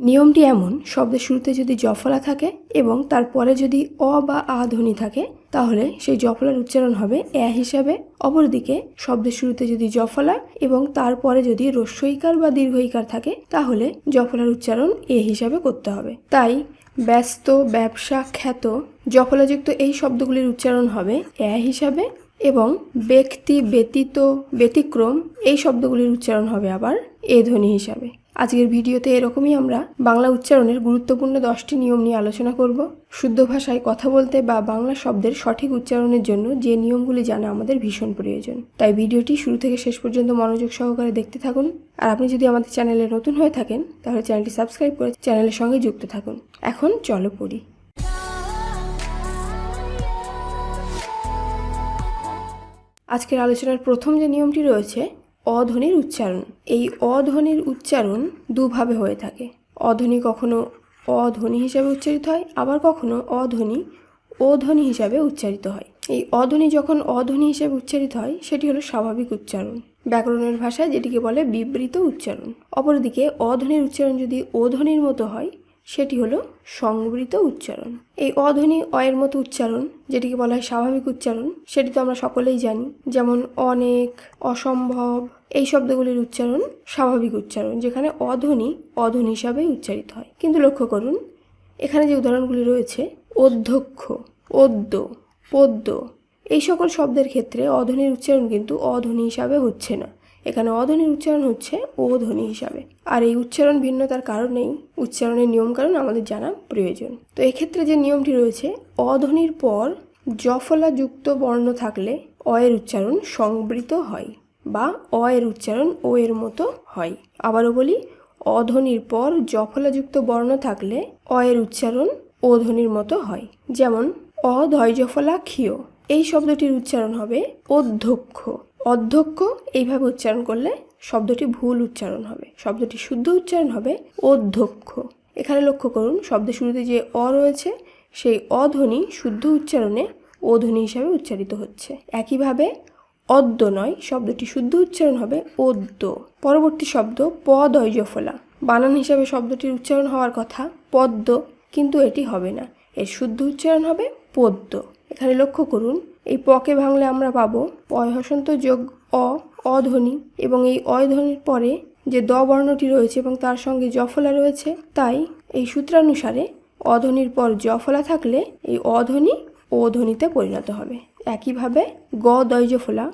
নিয়মটি এমন, শব্দের শুরুতে যদি জফলা থাকে এবং তারপরে যদি অ বা আ ধ্বনি থাকে, তাহলে সেই জফলার উচ্চারণ হবে এ হিসাবে। অপরদিকে, শব্দের শুরুতে যদি জফলা এবং তারপরে যদি রস্যইকার বা দীর্ঘইকার থাকে, তাহলে জফলার উচ্চারণ এ হিসাবে করতে হবে। তাই, ব্যস্ত, ব্যবসা, খ্যাত, জফলাযুক্ত এই শব্দগুলির উচ্চারণ হবে এ হিসাবে এবং ব্যক্তি ব্যতীত, ব্যতিক্রম এই শব্দগুলির উচ্চারণ হবে আবার এ ধ্বনি হিসাবে। আজকের ভিডিওতে এরকমই আমরা বাংলা উচ্চারণের গুরুত্বপূর্ণ দশটি নিয়ম নিয়ে আলোচনা করব। শুদ্ধ ভাষায় কথা বলতে বা বাংলা শব্দের সঠিক উচ্চারণের জন্য যে নিয়মগুলি জানা আমাদের ভীষণ প্রয়োজন। তাই ভিডিওটি শুরু থেকে শেষ পর্যন্ত মনোযোগ সহকারে দেখতে থাকুন। আর আপনি যদি আমাদের চ্যানেলে নতুন হয়ে থাকেন, তাহলে চ্যানেলটি সাবস্ক্রাইব করে চ্যানেলের সঙ্গে যুক্ত থাকুন। এখন চলো পড়ি। আজকের আলোচনার প্রথম যে নিয়মটি রয়েছে অধ্বনির উচ্চারণ। এই অধ্বনির উচ্চারণ দুভাবে হয়ে থাকে। অধ্বনি কখনো অধ্বনি হিসাবে উচ্চারিত হয়, আবার কখনো অধ্বনি অধ্বনি হিসাবে উচ্চারিত হয়। এই অধ্বনি যখন অধ্বনি হিসাবে উচ্চারিত হয়, সেটি হলো স্বাভাবিক উচ্চারণ। ব্যাকরণের ভাষায় যেটিকে বলে বিবৃত উচ্চারণ। অপরদিকে অধ্বনির উচ্চারণ যদি অধ্বনির মতো হয় সেটি হলো সংবৃত উচ্চারণ। এই অধ্বনি অয়ের মতো উচ্চারণ, যেটিকে বলা হয় স্বাভাবিক উচ্চারণ, সেটি তো আমরা সকলেই জানি। যেমন অনেক, অসম্ভব, এই শব্দগুলির উচ্চারণ স্বাভাবিক উচ্চারণ, যেখানে অধ্বনি অধ্বনি হিসাবেই উচ্চারিত হয়। কিন্তু লক্ষ্য করুন, এখানে যে উদাহরণগুলি রয়েছে, অধ্যক্ষ, অদ্য, পদ্য, এই সকল শব্দের ক্ষেত্রে অধ্বনির উচ্চারণ কিন্তু অধ্বনি হিসাবে হচ্ছে না। এখানে অধ্বনির উচ্চারণ হচ্ছে ও ধ্বনি হিসাবে। আর এই উচ্চারণ ভিন্নতার কারণেই উচ্চারণের নিয়মকানুন আমাদের জানা প্রয়োজন। তো এক্ষেত্রে যে নিয়মটি রয়েছে, অধ্বনির পর যুক্ত বর্ণ থাকলে অয়ের উচ্চারণ সংবৃত হয় বা অ এর উচ্চারণ ও এর মতো হয়। আবারও বলি, অধ্বনির পর জফলাযুক্ত বর্ণ থাকলে অ এর উচ্চারণ ও ধ্বনির মতো হয়। যেমন অ ধৈর্যফলা ক্ষীয় এই শব্দটির উচ্চারণ হবে অধ্যক্ষ। অধ্যক্ষ এইভাবে উচ্চারণ করলে শব্দটি ভুল উচ্চারণ হবে। শব্দটি শুদ্ধ উচ্চারণ হবে অধ্যক্ষ। এখানে লক্ষ্য করুন, শব্দের শুরুতে যে অ রয়েছে, সেই অধ্বনি শুদ্ধ উচ্চারণে ও ধ্বনি হিসাবে উচ্চারিত হচ্ছে। একইভাবে অদ্য নয়, শব্দটি শুদ্ধ উচ্চারণ হবে অদ্য। পরবর্তী শব্দ পদয়জফলা বানান হিসাবে শব্দটির উচ্চারণ হওয়ার কথা পদ্ম কিন্তু এটি হবে না। এর শুদ্ধ উচ্চারণ হবে পদ্য। এখানে লক্ষ্য করুন এই পকে ভাঙলে আমরা পাবো পয় হসন্ত যোগ অ, অধ্বনি এবং এই অয় ধ্বনির পরে যে দ বর্ণটি রয়েছে এবং তার সঙ্গে জফলা রয়েছে, তাই এই সূত্রানুসারে অধ্বনির পর জফলা থাকলে এই অধ্বনি ও ধ্বনিতে পরিণত হবে। একইভাবে গ দয়জফলা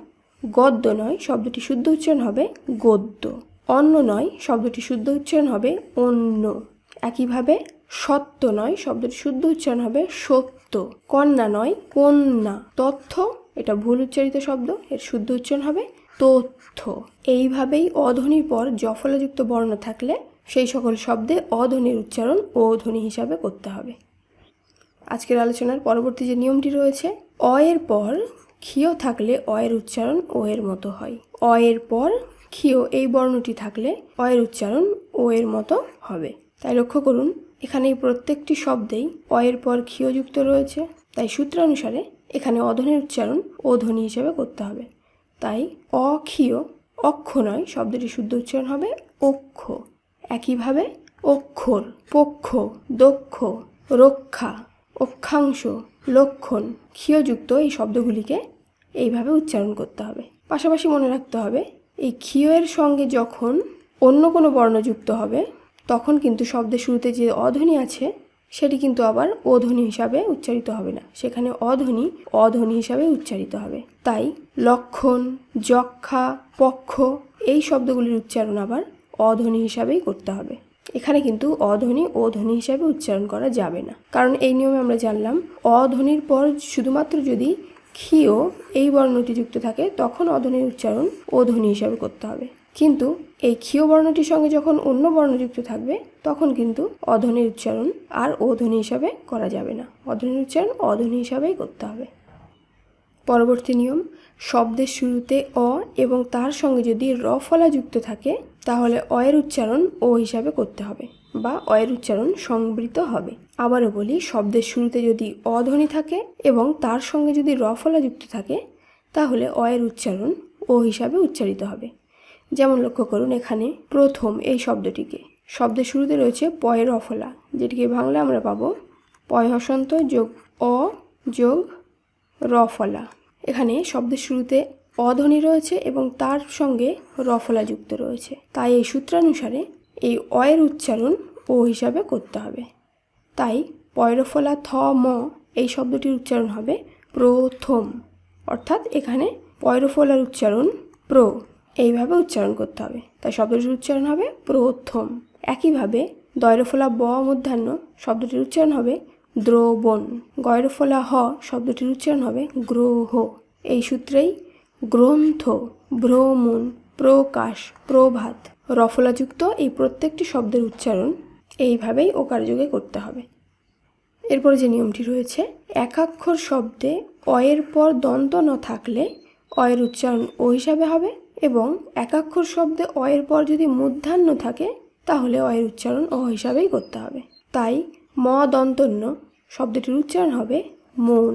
গদ্য নয়, শব্দটি শুদ্ধ উচ্চারণ হবে গদ্য। অন্য নয়, শব্দটি শুদ্ধ উচ্চারণ হবে অন্য। একইভাবে সত্য নয়, শব্দটি শুদ্ধ উচ্চারণ হবে সত্য। কন্যা নয়, কন্যা। তথ্য, এটা ভুল উচ্চারিত শব্দ, এর শুদ্ধ উচ্চারণ হবে তথ্য। এইভাবেই অধ্বনির পর জফলাযুক্ত বর্ণ থাকলে সেই সকল শব্দে অধ্বনির উচ্চারণ ও ধ্বনি হিসাবে করতে হবে। আজকের আলোচনার পরবর্তী যে নিয়মটি রয়েছে অ এর পর ক্ষীয় থাকলে অয়ের উচ্চারণ ও এর মতো হয়। অ এর পর ক্ষীয় এই বর্ণটি থাকলে অয়ের উচ্চারণ ও এর মতো হবে। তাই লক্ষ্য করুন এখানে প্রত্যেকটি শব্দেই অয়ের পর ক্ষীয়যুক্ত রয়েছে, তাই সূত্রানুসারে এখানে অধ্বনির উচ্চারণ ও ধ্বনি হিসেবে করতে হবে। তাই অক্ষীয় অক্ষ নয় শব্দটি শুদ্ধ উচ্চারণ হবে অক্ষ। একইভাবে অক্ষর, পক্ষ, দক্ষ, রক্ষা, অক্ষাংশ, লক্ষণ ক্ষীয়যুক্ত এই শব্দগুলিকে এইভাবে উচ্চারণ করতে হবে। পাশাপাশি মনে রাখতে হবে, এই ক্ষীয়ের সঙ্গে যখন অন্য কোনো বর্ণ যুক্ত হবে তখন কিন্তু শব্দের শুরুতে যে অধ্বনি আছে, সেটি কিন্তু আবার অধ্বনি হিসাবে উচ্চারিত হবে না। সেখানে অধ্বনি অধ্বনি হিসাবে উচ্চারিত হবে। তাই লক্ষণ, যক্ষা, পক্ষ এই শব্দগুলির উচ্চারণ আবার অধ্বনি হিসাবেই করতে হবে। এখানে কিন্তু অধ্বনি অধ্বনি হিসাবে উচ্চারণ করা যাবে না। কারণ এই নিয়মে আমরা জানলাম, অধ্বনির পর শুধুমাত্র যদি ক্ষীয় এই বর্ণটি যুক্ত থাকে, তখন অধ্বনির উচ্চারণ অধ্বনি হিসাবে করতে হবে। কিন্তু এই ক্ষীয় বর্ণটির সঙ্গে যখন অন্য বর্ণ যুক্ত থাকবে, তখন কিন্তু অধ্বনির উচ্চারণ আর ও হিসাবে করা যাবে না। অধ্বনির উচ্চারণ অধ্বনি হিসাবেই করতে হবে। পরবর্তী নিয়ম, শব্দের শুরুতে অ এবং তার সঙ্গে যদি র ফলা যুক্ত থাকে, তাহলে অয়ের উচ্চারণ ও হিসাবে করতে হবে বা অয়ের উচ্চারণ সংবৃত হবে। আবারও বলি, শব্দের শুরুতে যদি অধ্বনি থাকে এবং তার সঙ্গে যদি র ফলা যুক্ত থাকে, তাহলে অয়ের উচ্চারণ ও হিসাবে উচ্চারিত হবে। যেমন লক্ষ্য করুন এখানে প্রথম এই শব্দটিকে। শব্দের শুরুতে রয়েছে পয়ের অফলা, যেটিকে বাংলা আমরা পাবো পয় হসন্ত যোগ অ যোগ রফলা এখানে শব্দের শুরুতে অধ্বনি রয়েছে এবং তার সঙ্গে রফলা যুক্ত রয়েছে। তাই এই সূত্রানুসারে এই অয়ের উচ্চারণ ও হিসাবে করতে হবে। তাই পয়রফলা থ ম এই শব্দটির উচ্চারণ হবে প্রথম, অর্থাৎ এখানে পয়রফলার উচ্চারণ প্র। এইভাবে উচ্চারণ করতে হবে। তাই শব্দটির উচ্চারণ হবে প্রথম। একইভাবে দয়রফলা ব মধ্যাহ্ন শব্দটির উচ্চারণ হবে দ্রবণ। গয়রফলা হ শব্দটির উচ্চারণ হবে গ্রহ। এই সূত্রেই গ্রন্থ, ভ্রমণ, প্রকাশ, প্রভাত, রফলাযুক্ত এই প্রত্যেকটি শব্দের উচ্চারণ এইভাবেই ওকারযোগে করতে হবে। এরপরে যে নিয়মটি রয়েছে, একাক্ষর শব্দে অয়ের পর দন্ত ন থাকলে অয়ের উচ্চারণ ও হিসাবে হবে এবং একাক্ষর শব্দে অয়ের পর যদি মূর্ধান্য থাকে, তাহলে অয়ের উচ্চারণ অ হিসাবেই করতে হবে। তাই ম দন্তন্য শব্দটির উচ্চারণ হবে মন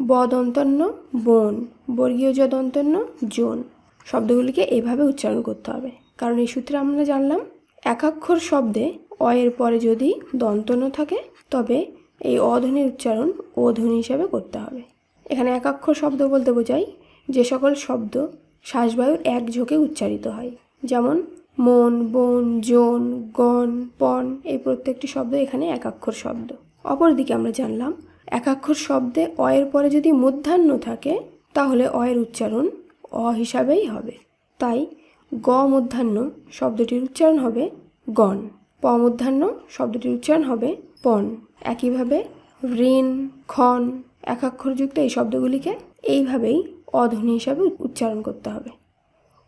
ব দন্তন্য বন, বর্গীয় জ দন্তন্য জোন শব্দগুলিকে এভাবে উচ্চারণ করতে হবে। কারণ এই সূত্রে আমরা জানলাম, একাক্ষর শব্দে অয়ের পরে যদি দন্তন্য থাকে, তবে এই অধ্বনির উচ্চারণ ও ধ্বনি হিসাবে করতে হবে। এখানে একাক্ষর শব্দ বলতে বোঝাই যে সকল শব্দ শ্বাসবায়ুর এক ঝোঁকে উচ্চারিত হয়। যেমন, মন, বন জোন গণ, পণ এই প্রত্যেকটি শব্দ এখানে একাক্ষর শব্দ। অপরদিকে আমরা জানলাম, একাক্ষর শব্দে অয়ের পরে যদি মধ্যাহ্ন থাকে, তাহলে অয়ের উচ্চারণ অ হিসাবেই হবে। তাই, গ মধ্যাহ্ন শব্দটির উচ্চারণ হবে গণ, প মধ্যাহ্ন শব্দটির উচ্চারণ হবে পণ। একইভাবে ঋণ, ক্ষণ, একাক্ষরযুক্ত এই শব্দগুলিকে এইভাবেই অধ্বনি হিসাবে উচ্চারণ করতে হবে।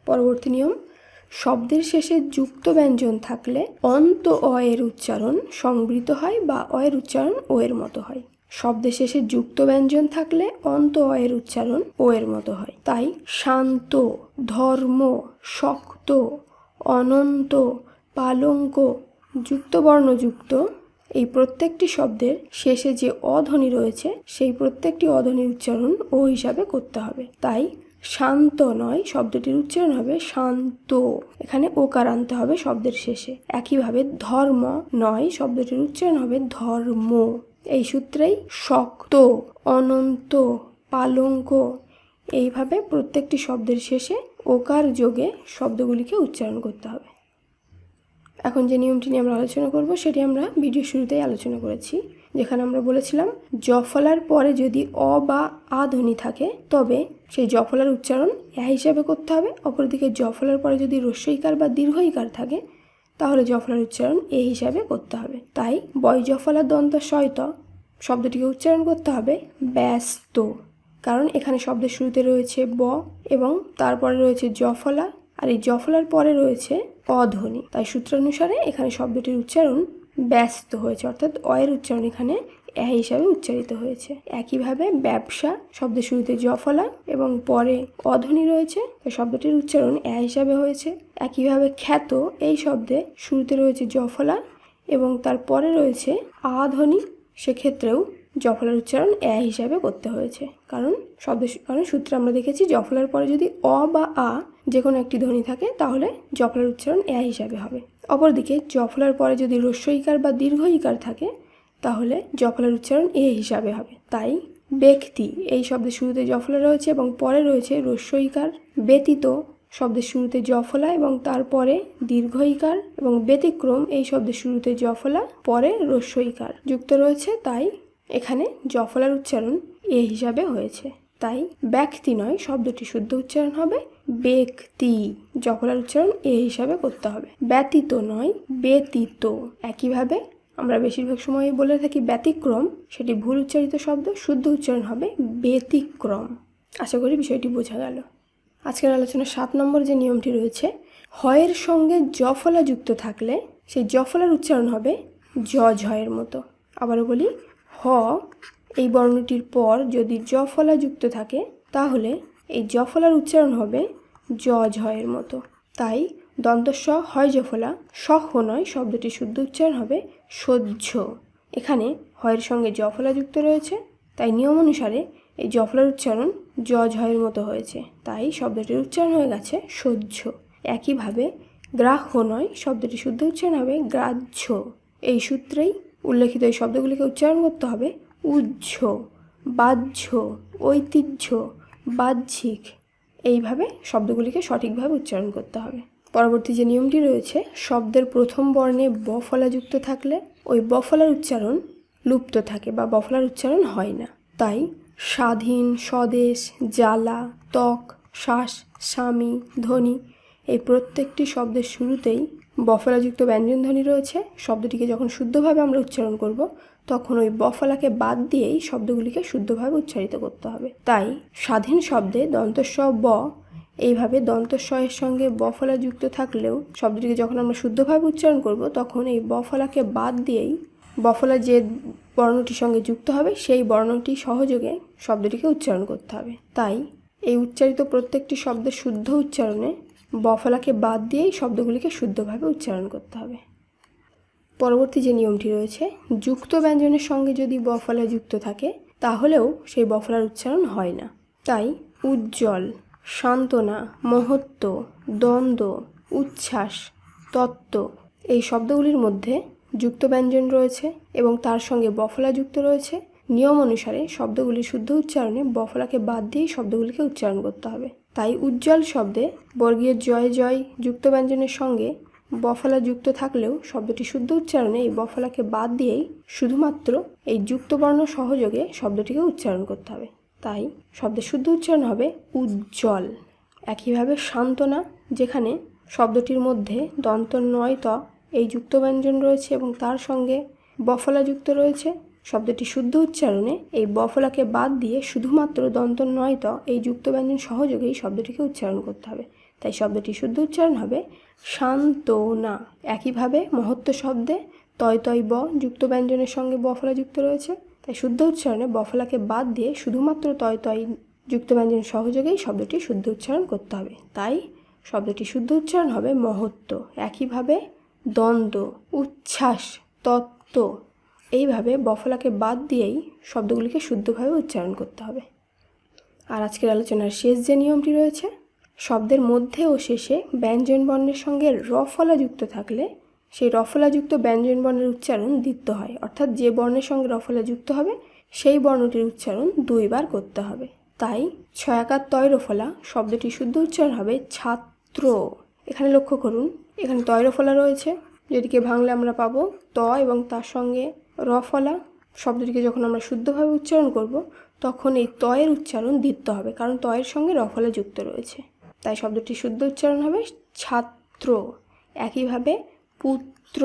পরবর্তী নিয়ম, শব্দের শেষে যুক্ত ব্যঞ্জন থাকলে অন্ত অ এর উচ্চারণ সংবৃত হয় বা অ এর উচ্চারণ ও এর মতো হয়। শব্দের শেষে যুক্ত ব্যঞ্জন থাকলে অন্ত অ এর উচ্চারণ ও এর মতো হয়। তাই শান্ত, ধর্ম, শক্ত, অনন্ত, পালঙ্ক, যুক্ত বর্ণযুক্ত এই প্রত্যেকটি শব্দের শেষে যে অধ্বনি রয়েছে, সেই প্রত্যেকটি অধ্বনির উচ্চারণ ও হিসাবে করতে হবে। তাই শান্ত নয়, শব্দটির উচ্চারণ হবে শান্ত। এখানে ওকার আনতে হবে শব্দের শেষে। একইভাবে ধর্ম নয়, শব্দটির উচ্চারণ হবে ধর্ম। এই সূত্রেই শক্ত, অনন্ত, পালঙ্ক, এইভাবে প্রত্যেকটি শব্দের শেষে ওকার যোগে শব্দগুলিকে উচ্চারণ করতে হবে। এখন যে নিয়মটি নিয়ে আমরা আলোচনা করব, সেটি আমরা ভিডিও শুরুতেই আলোচনা করেছি, যেখানে আমরা বলেছিলাম জফলার পরে যদি অ বা আ ধ্বনি থাকে, তবে সেই জফলার উচ্চারণ এ হিসাবে করতে হবে। অপরদিকে জফলার পরে যদি রস্যইকার বা দীর্ঘইকার থাকে, তাহলে জফলার উচ্চারণ এ হিসাবে করতে হবে। তাই বয় জফলার দন্ত শয়ত শব্দটিকে উচ্চারণ করতে হবে ব্যস্ত, কারণ এখানে শব্দের শুরুতে রয়েছে ব এবং তারপরে রয়েছে জফলা আর এই জফলার পরে রয়েছে অধ্বনি তাই সূত্রানুসারে এখানে শব্দটির উচ্চারণ ব্যস্ত হয়েছে, অর্থাৎ অয়ের উচ্চারণ এখানে এ হিসাবে উচ্চারিত হয়েছে। একইভাবে ব্যবসা শব্দের শুরুতে জফলা এবং পরে অধ্বনি রয়েছে শব্দটির উচ্চারণ এ হিসাবে হয়েছে। একইভাবে খ্যাত, এই শব্দে শুরুতে রয়েছে জফলা এবং তারপরে রয়েছে আধ্বনি সেক্ষেত্রেও জফলার উচ্চারণ এ হিসাবে করতে হয়েছে। কারণ শব্দ কারণ সূত্রে আমরা দেখেছি জফলার পরে যদি অ বা আ যে কোনো একটি ধ্বনি থাকে, তাহলে জফলার উচ্চারণ এ হিসাবে হবে। অপরদিকে জফলার পরে যদি রস্যইকার বা দীর্ঘ ইকার থাকে, তাহলে জফলার উচ্চারণ এ হিসাবে হবে। তাই ব্যক্তি, এই শব্দের শুরুতে জফলা রয়েছে এবং পরে রয়েছে রস্যইকার ব্যতীত শব্দের শুরুতে জফলা এবং তারপরে দীর্ঘইকার এবং ব্যতিক্রম, এই শব্দের শুরুতে জফলা, পরে রস্যইকার যুক্ত রয়েছে, তাই এখানে জফলার উচ্চারণ এ হিসাবে হয়েছে। তাই ব্যক্তি নয়, শব্দটি শুদ্ধ উচ্চারণ হবে। ব্যক্তি, জফলার উচ্চারণ এ হিসাবে করতে হবে। ব্যতীত নয়, ব্যতীত। একইভাবে আমরা বেশিরভাগ সময় বলে থাকি ব্যতিক্রম, সেটি ভুল উচ্চারিত শব্দ, শুদ্ধ উচ্চারণ হবে ব্যতিক্রম। আশা করি বিষয়টি বোঝা গেল। আজকের আলোচনার সাত নম্বর যে নিয়মটি রয়েছে, হয়ের সঙ্গে জফলা যুক্ত থাকলে সেই জফলার উচ্চারণ হবে জ ঝয়ের মতো। আবারও বলি হ, এই বর্ণটির পর যদি জফলা যুক্ত থাকে, তাহলে এই জফলার উচ্চারণ হবে জ ঝয়ের মতো। তাই দন্তস্ব হয় জফলা সহ নয় শব্দটি শুদ্ধ উচ্চারণ হবে সহ্য। এখানে হয়ের সঙ্গে জফলা যুক্ত রয়েছে, তাই নিয়ম অনুসারে এই জফলার উচ্চারণ জ ঝয়ের মতো হয়েছে। তাই শব্দটির উচ্চারণ হয়ে গেছে সহ্য। একইভাবে গ্রাহ্য নয় শব্দটি শুদ্ধ উচ্চারণ হবে গ্রাহ্য। এই সূত্রেই উল্লেখিত এই শব্দগুলিকে উচ্চারণ করতে হবে। উজ্জ, বাহ্য, ঐতিহ্য, বাহ্যিক। এইভাবে শব্দগুলিকে সঠিকভাবে উচ্চারণ করতে হবে। পরবর্তী যে নিয়মটি রয়েছে, শব্দের প্রথম বর্ণে ব ফলাযুক্ত থাকলে ওই ব ফলার উচ্চারণ লুপ্ত থাকে বা বফলার উচ্চারণ হয় না। তাই স্বাধীন, স্বদেশ, জ্বালা, ত্বক, শ্বাস, স্বামী, ধ্বনি এই প্রত্যেকটি শব্দের শুরুতেই বফলাযুক্ত ব্যঞ্জন ধ্বনি রয়েছে, শব্দটিকে যখন শুদ্ধভাবে আমরা উচ্চারণ করব, তখন ওই বফলাকে বাদ দিয়েই শব্দগুলিকে শুদ্ধভাবে উচ্চারিত করতে হবে। তাই স্বাধীন শব্দে দন্তস্ব ব, এইভাবে দন্তস্বয়ের সঙ্গে বফলা যুক্ত থাকলেও শব্দটিকে যখন আমরা শুদ্ধভাবে উচ্চারণ করব, তখন এই বফলাকে বাদ দিয়েই বফলা যে বর্ণটির সঙ্গে যুক্ত হবে, সেই বর্ণটি সহযোগে শব্দটিকে উচ্চারণ করতে হবে। তাই এই উচ্চারিত প্রত্যেকটি শব্দের শুদ্ধ উচ্চারণে বফলাকে বাদ দিয়েই শব্দগুলিকে শুদ্ধভাবে উচ্চারণ করতে হবে। পরবর্তী যে নিয়মটি রয়েছে, যুক্ত ব্যঞ্জনের সঙ্গে যদি বফলা যুক্ত থাকে, তাহলেও সেই বফলার উচ্চারণ হয় না। তাই উজ্জ্বল, সান্ত্বনা, মহত্ব, দ্বন্দ্ব, উচ্ছ্বাস, তত্ত্ব এই শব্দগুলির মধ্যে যুক্ত ব্যঞ্জন রয়েছে এবং তার সঙ্গে বফলা যুক্ত রয়েছে। নিয়ম অনুসারে শব্দগুলির শুদ্ধ উচ্চারণে বফলাকে বাদ দিয়েই শব্দগুলিকে উচ্চারণ করতে হবে। তাই উজ্জ্বল শব্দে বর্গীয় জয় জয় যুক্ত ব্যঞ্জনের সঙ্গে বফলা যুক্ত থাকলেও শব্দটি শুদ্ধ উচ্চারণে এই বফলাকে বাদ দিয়েই শুধুমাত্র এই যুক্ত বর্ণ সহযোগে শব্দটিকে উচ্চারণ করতে হবে। তাই শব্দের শুদ্ধ উচ্চারণ হবে উজ্জ্বল। একইভাবে সান্ত্বনা, যেখানে শব্দটির মধ্যে দন্ত নয় ত এই যুক্ত ব্যঞ্জন রয়েছে এবং তার সঙ্গে বফলা যুক্ত রয়েছে শব্দটি শুদ্ধ উচ্চারণে এই বফলাকে বাদ দিয়ে শুধুমাত্র দন্ত নয় ত, এই যুক্ত ব্যঞ্জন সহযোগেই শব্দটিকে উচ্চারণ করতে হবে। তাই শব্দটি শুদ্ধ উচ্চারণ হবে শান্ত না একইভাবে মহত্ব শব্দে তয় তয় ব যুক্ত ব্যঞ্জনের সঙ্গে বফলা যুক্ত রয়েছে। তাই শুদ্ধ উচ্চারণে বফলাকে বাদ দিয়ে শুধুমাত্র তয় তয় যুক্ত ব্যঞ্জন সহযোগেই শব্দটি শুদ্ধ উচ্চারণ করতে হবে। তাই শব্দটি শুদ্ধ উচ্চারণ হবে মহত্ব। একইভাবে দ্বন্দ্ব, উচ্ছ্বাস, তত্ত্ব। এইভাবে বফলাকে বাদ দিয়েই শব্দগুলিকে শুদ্ধভাবে উচ্চারণ করতে হবে। আর আজকের আলোচনার শেষ যে নিয়মটি রয়েছে, শব্দের মধ্যে ও শেষে ব্যঞ্জন বর্ণের সঙ্গে রফলা যুক্ত থাকলে সেই রফলাযুক্ত ব্যঞ্জন বর্ণের উচ্চারণ দ্বিত্ব হয়। অর্থাৎ যে বর্ণের সঙ্গে রফলা যুক্ত হবে, সেই বর্ণটির উচ্চারণ দুইবার করতে হবে। তাই ছয়াকার তয় রফলা শব্দটি শুদ্ধ উচ্চারণ হবে ছাত্র। এখানে লক্ষ্য করুন, এখানে তয় রফলা রয়েছে, যেটিকে ভাঙলে আমরা পাবো ত এবং তার সঙ্গে রফলা শব্দটিকে যখন আমরা শুদ্ধভাবে উচ্চারণ করব, তখন এই তয়ের উচ্চারণ দ্বিত্ব হবে, কারণ তয়ের সঙ্গে রফলা যুক্ত রয়েছে। তাই শব্দটি শুদ্ধ উচ্চারণ হবে ছাত্র, একইভাবে পুত্র,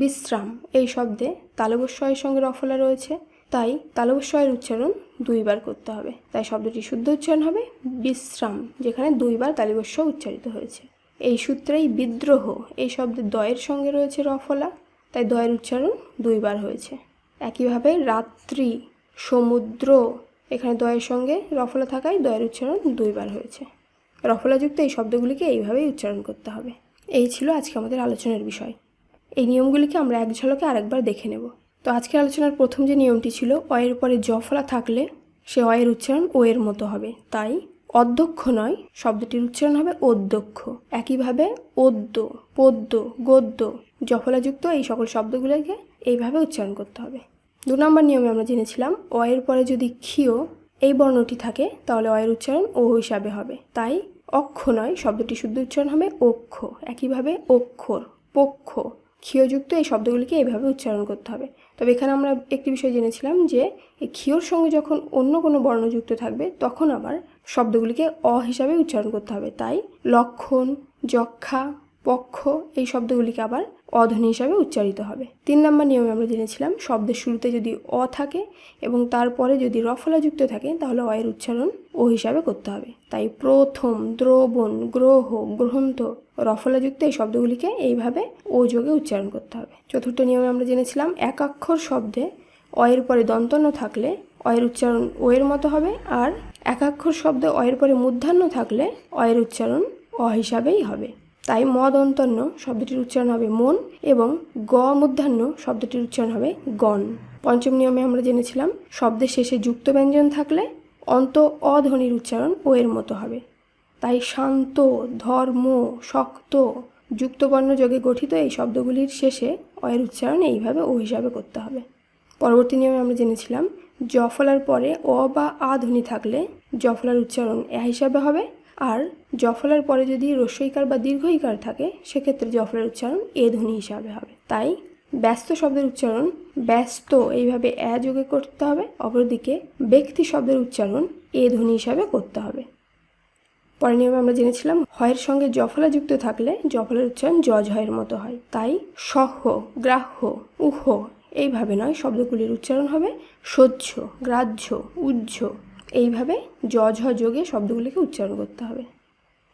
বিশ্রাম, এই শব্দে তালবস্বয়ের সঙ্গে রফলা রয়েছে, তাই তালবস্বয়ের উচ্চারণ দুইবার করতে হবে। তাই শব্দটি শুদ্ধ উচ্চারণ হবে বিশ্রাম, যেখানে দুইবার তালিবস্ব উচ্চারিত হয়েছে। এই সূত্রেই বিদ্রোহ, এই শব্দের দয়ের সঙ্গে রয়েছে রফলা তাই দয়ের উচ্চারণ দুইবার হয়েছে। একইভাবে রাত্রি, সমুদ্র, এখানে দয়ের সঙ্গে রফলা থাকায় দয়ের উচ্চারণ দুইবার হয়েছে। রফলাযুক্ত এই শব্দগুলিকে এইভাবেই উচ্চারণ করতে হবে। এই ছিল আজকে আমাদের আলোচনার বিষয়। এই নিয়মগুলিকে আমরা এক ঝলকে আরেকবার দেখে নেব। তো আজকের আলোচনার প্রথম যে নিয়মটি ছিল, অয়ের পরে জফলা থাকলে সে অয়ের উচ্চারণ ও এর মতো হবে। তাই অধ্যক্ষ নয়, শব্দটির উচ্চারণ হবে অধ্যক্ষ। একইভাবে অদ্য, পদ্য, গদ্য জফলাযুক্ত এই সকল শব্দগুলোকে এইভাবে উচ্চারণ করতে হবে। দু নম্বর নিয়মে আমরা জেনেছিলাম, অয়ের পরে যদি ক্ষীয় এই বর্ণটি থাকে, তাহলে অয়ের উচ্চারণ ও হিসাবে হবে। তাই অক্ষ নয় শব্দটি শুদ্ধ উচ্চারণ হবে অক্ষ। একইভাবে অক্ষর, পক্ষ, ক্ষীয়যুক্ত এই শব্দগুলিকে এইভাবে উচ্চারণ করতে হবে। তবে এখানে আমরা একটি বিষয় জেনেছিলাম যে, এই ক্ষীয়র সঙ্গে যখন অন্য কোনো বর্ণ যুক্ত থাকবে, তখন আবার শব্দগুলিকে অ হিসাবে উচ্চারণ করতে হবে। তাই লক্ষণ, যক্ষা, পক্ষ এই শব্দগুলিকে আবার অধ্বনি হিসাবে উচ্চারিত হবে। তিন নম্বর নিয়মে আমরা জেনেছিলাম, শব্দের শুরুতে যদি অ থাকে এবং তারপরে যদি রফলা যুক্ত থাকে, তাহলে অয়ের উচ্চারণ ও হিসাবে করতে হবে। তাই প্রথম, দ্রবণ, গ্রহ, গ্রন্থ রফলাযুক্ত এই শব্দগুলিকে এইভাবে ও যোগে উচ্চারণ করতে হবে। চতুর্থ নিয়মে আমরা জেনেছিলাম একাক্ষর শব্দে অয়ের পরে দন্তন্য থাকলে অয়ের উচ্চারণ ও এর মতো হবে আর একাক্ষর শব্দে অয়ের পরে মূর্ধান্য থাকলে অয়ের উচ্চারণ অ হিসাবেই হবে। তাই মদ অন্তন্য শব্দটির উচ্চারণ হবে মন এবং গ মূর্ধান্য শব্দটির উচ্চারণ হবে গণ। পঞ্চম নিয়মে আমরা জেনেছিলাম শব্দের শেষে যুক্ত ব্যঞ্জন থাকলে অন্ত অধ্বনির উচ্চারণ ও এর মতো হবে। তাই শান্ত, ধর্ম, শক্ত, যুক্তবর্ণ যোগে গঠিত এই শব্দগুলির শেষে অয়ের উচ্চারণ এইভাবে ও হিসাবে করতে হবে। পরবর্তী নিয়মে আমরা জেনেছিলাম জ ফলার পরে অ বা আ ধ্বনি থাকলে জ ফলার উচ্চারণ এ হিসাবে হবে। আর জ ফলার পরে যদি রস্যইকার বা দীর্ঘইকার থাকে, সেক্ষেত্রে জ ফলার উচ্চারণ এ ধ্বনি হিসাবে হবে। তাই ব্যস্ত শব্দের উচ্চারণ ব্যস্ত এইভাবে এ যোগে করতে হবে, অপরদিকে ব্যক্তি শব্দের উচ্চারণ এ ধ্বনি হিসাবে করতে হবে। পরে নিয়মে আমরা জেনেছিলাম, হয়ের সঙ্গে জফলা যুক্ত থাকলে জফলার উচ্চারণ জজ হয়ের মতো হয়। তাই সহ, গ্রাহ্য, উহ এইভাবে নয়, শব্দগুলির উচ্চারণ হবে সহ্য গ্রাহ্য উজ্জ এইভাবে জজ হ যোগে শব্দগুলিকে উচ্চারণ করতে হবে।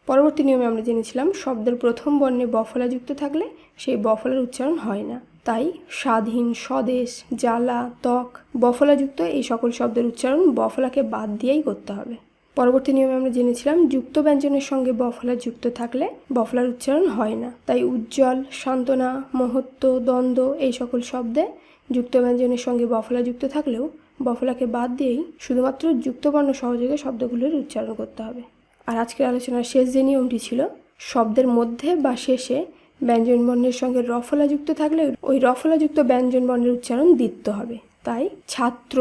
পরবর্তী নিয়মে আমরা জেনেছিলাম, শব্দের প্রথম বর্ণে বফলা যুক্ত থাকলে সেই বফলার উচ্চারণ হয় না। তাই স্বাধীন, স্বদেশ, জ্বালা, ত্বক বফলাযুক্ত এই সকল শব্দের উচ্চারণ বফলাকে বাদ দিয়েই করতে হবে। পরবর্তী নিয়মে আমরা জেনেছিলাম, যুক্ত ব্যঞ্জনের সঙ্গে বফলা যুক্ত থাকলে বফলার উচ্চারণ হয় না। তাই উজ্জ্বল, সান্ত্বনা, মহত্ব, দ্বন্দ্ব এই সকল শব্দে যুক্ত ব্যঞ্জনের সঙ্গে বফলা যুক্ত থাকলেও বফলাকে বাদ দিয়েই শুধুমাত্র যুক্তবর্ণ সহযোগে শব্দগুলির উচ্চারণ করতে হবে। আর আজকের আলোচনার শেষ যে নিয়মটি ছিল, শব্দের মধ্যে বা শেষে ব্যঞ্জন বর্ণের সঙ্গে রফলা যুক্ত থাকলে ওই রফলাযুক্ত ব্যঞ্জন বর্ণের উচ্চারণ দিতে হবে। তাই ছাত্র,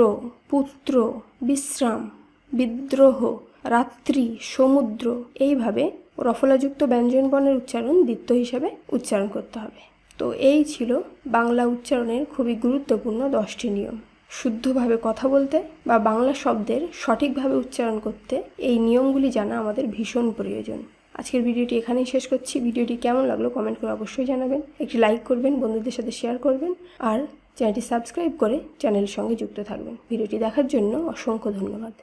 পুত্র, বিশ্রাম, বিদ্রোহ, রাত্রি, সমুদ্র এইভাবে রফলাযুক্ত ব্যঞ্জন বর্ণের উচ্চারণ দ্বিত্ব হিসাবে উচ্চারণ করতে হবে। তো এই ছিল বাংলা উচ্চারণের খুবই গুরুত্বপূর্ণ দশটি নিয়ম। শুদ্ধভাবে কথা বলতে বা বাংলা শব্দের সঠিকভাবে উচ্চারণ করতে এই নিয়মগুলি জানা আমাদের ভীষণ প্রয়োজন। আজকের ভিডিওটি এখানেই শেষ করছি। ভিডিওটি কেমন লাগল কমেন্ট করে অবশ্যই জানাবেন। একটি লাইক করবেন, বন্ধুদের সাথে শেয়ার করবেন আর চ্যানেলটি সাবস্ক্রাইব করে চ্যানেলের সঙ্গে যুক্ত থাকবেন। ভিডিওটি দেখার জন্য অসংখ্য ধন্যবাদ।